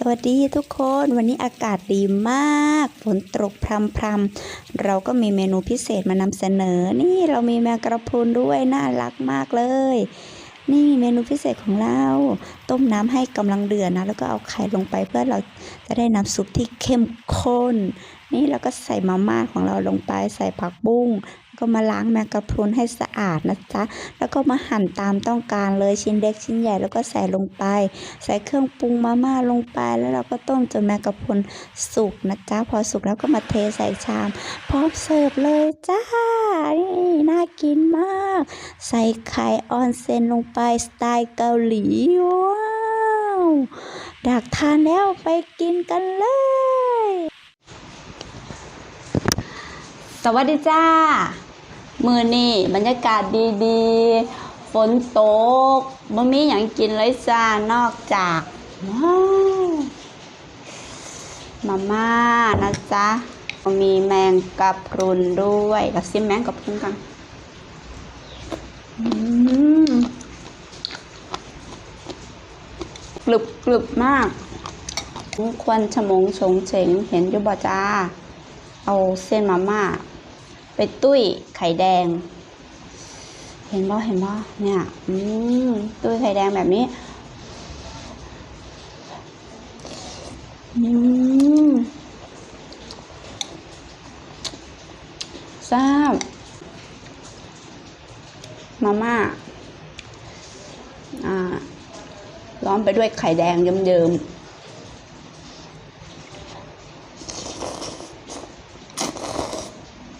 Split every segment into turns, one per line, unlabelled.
สวัสดีทุกคนวันนี้อากาศดีมากฝนตกพรำพรำๆเราก็มีเมนูพิเศษมานำเสนอ นี่เรามีแมงกระพรุนด้วยน่ารักมากเลย นี่เมนูพิเศษของเรา ต้มน้ำให้กำลังเดือดนะ แล้วก็เอาไข่ลงไปเพื่อเราจะได้น้ำซุปที่เข้มข้นนี่แล้วก็ใส่มาม่าของเราลงไปใส่ผักบุ้งก็มาล้างแมงกะพรุนให้สะอาดนะจ๊ะ แล้วก็มาหั่นตามต้องการเลยชิ้นเล็กชิ้นใหญ่แล้วก็ใส่ลงไป ใส่เครื่องปรุงมาม่าลงไป แล้วเราก็ต้มจนแมงกะพรุนสุกนะจ๊ะ พอสุกแล้วก็มาเทใส่ชาม พร้อมเสิร์ฟเลยจ้า นี่น่ากินมาก ใส่ไข่ออนเซนลงไปสไตล์เกาหลีว้าวดักทานแล้วไปกินกันเลย สวัสดีจ้า มือนี่บรรยากาศดีๆ ฝนตกบ่มีอย่างกินเลยจ้านอกจากมาม่านะจ๊ะ มีแมงกะพรุนด้วยเราซิมแมงกะพรุนกันกรึบกรึบมาก ควันฉมงชงเฉงเห็นอยู่บ่จ้า เอาเส้นมาม่า ไปตุ้ยไข่แดง เห็นบ่เห็นบ่เนี่ยอืมตุ้ยไข่แดงแบบนี้อืมทราบมาม่าอ่าล้อมไปด้วยไข่แดงเยิ้มๆ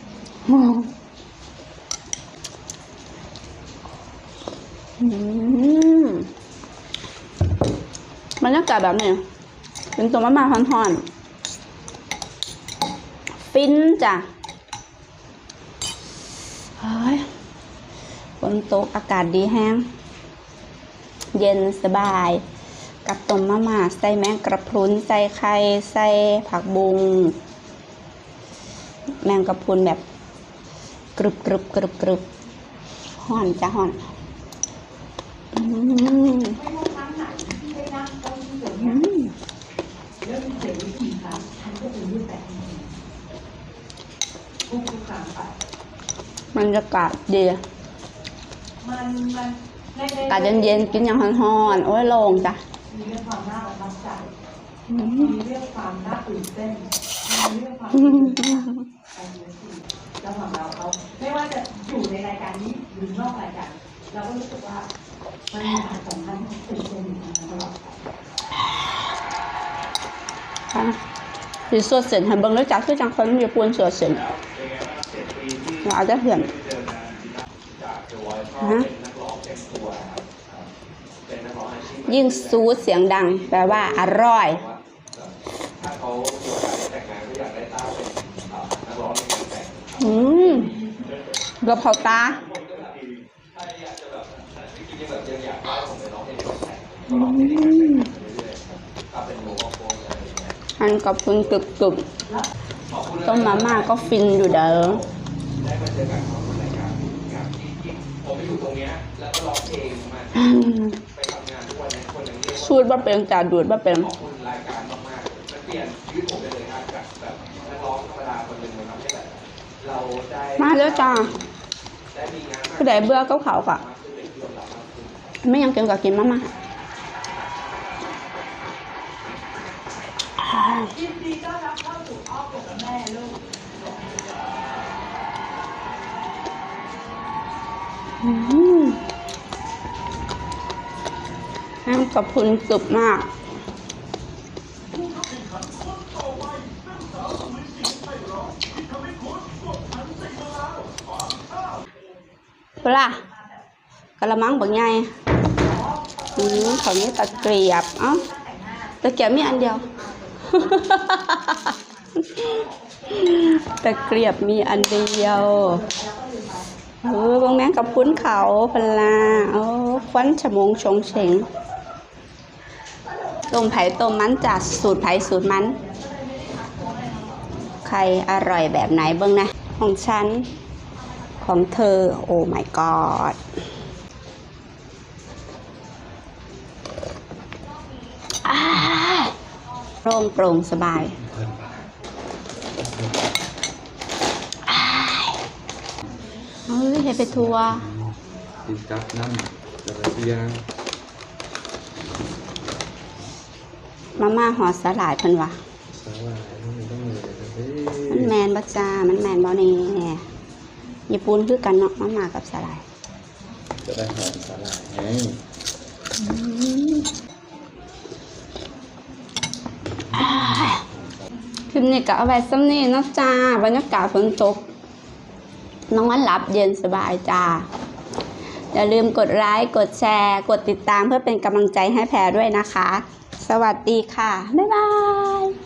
อืม บรรยากาศแบบนี้เป็นตัวมะม่าฮอนๆฟินจ้ะเฮ้ยฝนตกอากาศดีแห้ง เย็นสบาย กับต้มมะม่าใส่แมงกระพรุนใส่ไข่ใส่ผักบุง แมงกระพรุนแบบ กรึบกรึบกรึบกรึบห่อนจ้ะห่อนอืมอืมบรรยากาศดี
มันมัน
กาศเย็นๆกินอย่างฮ้อนๆโอ้ยโล่งจ้ะ
มีเรื่องความน่าประทับใจ
อืม
มีเรื่องความน่าตื่นเต้นมีเรื่องความ
อืม
ไปเยอะสิแล้วของเราเขาไม่ว่าจะอยู่ในรายการนี้หรือนอกรายการเราก็รู้สึกว่ามันมีความสำคัญที่ตื่นเต้นอยู่ตลอด
ค่ะสีสวดเสียนให้เบิ่งแล้วจ้ะคือจังคนมีปูนสวดเสียนเราอาจจะเห็นฮะยิ่งซูดเสียงดัง แปลว่าอร่อย
อื
มกระเพราตา
ถ้าอยากจะแบบจริงๆแบบยังอยากได้ผมไปร้องเพลงก่อนแต่งก็ร้องเพลงในงานแต่งไปเรื่อยๆครับถ้าเป็นโลกโก้อะไรอย่างเงี้ย
อันกับคุณกรึบกรึบ
ขอบคุณ
ต้มมาม่าก็ฟินอยู่เด้อ
ได้มาเจอกันขอบคุณรายการงานที่ที่ผมไปอยู่ตรงเนี้ยก็ร้องเพลงมา
อืม
ไปทำงานทุกวันนี้คนยังเรียกว่า
สูตรบ่เป็นจ่าดูดบ่เป็น
เราได้
มาแล้วจ้า
ได้มีงานมาก
ผู้ใดเบื่อก็เขาค่ะ
มากขึ้นเป็นที่ยอมรับมากขึ้น
ไม่ยังกินกับกินมาม่าอ่า
ยินดีต้อนรับเข้าสู่อ้อมอกกับแม่ลูก
อืมน้ำกับพุนกรึบมาก เวลากระมังบางใหญ่อืมเขามีตะเกียบเอ้าตะเกียบมีอันเดียว ตะเกียบมีอันเดียวเออบางแมงกับพุ้นเขาพลาโอ้ควันฉมงชงเฉงต้มไผ่ต้มมันจากสูตรไผ่สูตรมัน ใครอร่อยแบบไหนเบ้างนะ ของฉัน ของเธอ โอ้ my god อ้าโล่งโปร่งสบาย เฮ้ยเฮ็ดไปทัวร์
กินกับน้ำแต่ละอย่าง
มาม่าหอสลายเพิ่นว่า
สาหร่ายนี่ต้องเลยนะเฮ้
มันแมนบ่จ้า มันแมนบ่นี่ ญี่ปุ่นคือกันเนาะมาม่ากับสลาย
จะได้หอมสาหร่ายไง
คลิปนี้ก็เอาไว้ซ้ำนี้เนาะจ้าบรรยากาศฝนตกนอนหลับเย็นสบายจ้า อย่าลืมกดไลค์กดแชร์ กดติดตามเพื่อเป็นกำลังใจให้แพรด้วยนะคะ สวัสดีค่ะ บ๊ายบาย